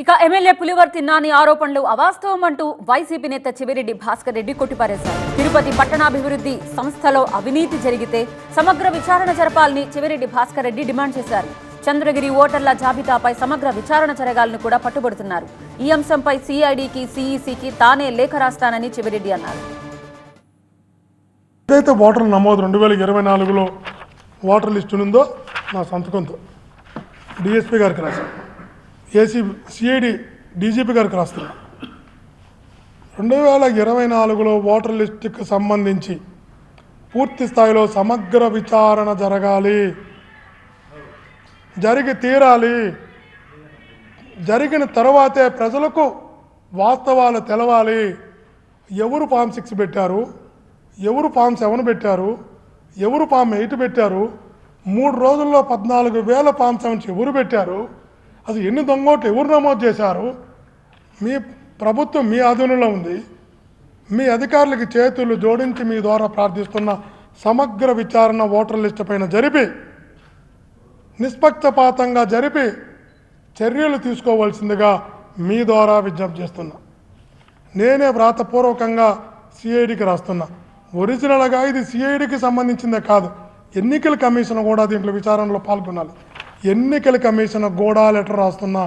ఇక ఎమ్మెల్యే పులివర్తి నాని ఆరోపణలు అవాస్తవం అంటూ వైసీపీ నేత చెవిరెడ్డి భాస్కర్ రెడ్డి కొట్టిపారేశారు. తిరుపతి పట్టణాభివృద్ధి సంస్థలో అవినీతి జరిగితే సమగ్ర విచారణ జరపాలని చెవిరెడ్డి భాస్కర్ రెడ్డి డిమాండ్ చేశారు. చంద్రగిరి ఓటర్ల జాబితాపై సమగ్ర విచారణ జరగాలని కూడా పట్టుబడుతున్నారు. ఈ అంశంపై సిఐడికి సిఈసికి తానే లేఖ రాస్తానని చెవిరెడ్డి అన్నారు. ఏదైతే ఓటర్ నమోదు రెండు వేల ఇరవై నాలుగులో ఓటర్ లిస్టు ఉందో నా సంతకంతో. డిఎస్పీ గారికి రాశాను. ఏసీ సిఐడి డీజీపీ గారికి రాస్తున్నా. రెండు వేల ఇరవై నాలుగులో ఓటర్ లిస్టుకు సంబంధించి పూర్తి స్థాయిలో సమగ్ర విచారణ జరగాలి. జరిగి తీరాలి. జరిగిన తర్వాతే ప్రజలకు వాస్తవాలు తెలవాలి. ఎవరు ఫామ్ సిక్స్ పెట్టారు? ఎవరు ఫామ్ సెవెన్ పెట్టారు? ఎవరు ఫామ్ ఎయిట్ పెట్టారు? మూడు రోజుల్లో పద్నాలుగు వేల ఫామ్ సెవెన్స్ ఎవరు పెట్టారు? అసలు ఎన్ని దొంగోట్లు ఎవరు నమోదు చేశారు? మీ ప్రభుత్వం మీ ఆధీనంలో ఉంది. మీ అధికారులకి చేతులు జోడించి మీ ద్వారా ప్రార్థిస్తున్న సమగ్ర విచారణ ఓటర్ లిస్టు పైన జరిపి నిష్పక్షపాతంగా జరిపి చర్యలు తీసుకోవాల్సిందిగా మీ ద్వారా విజ్ఞప్తి చేస్తున్నా. నేనే వ్రాతపూర్వకంగా సిఐడికి రాస్తున్నా. ఒరిజినల్గా ఇది సిఐడికి సంబంధించిందే కాదు. ఎన్నికల కమిషన్ కూడా దీంట్లో విచారణలో పాల్గొనాలి. ఎన్నికల కమిషన్ గోడా లెటర్ రాస్తున్నా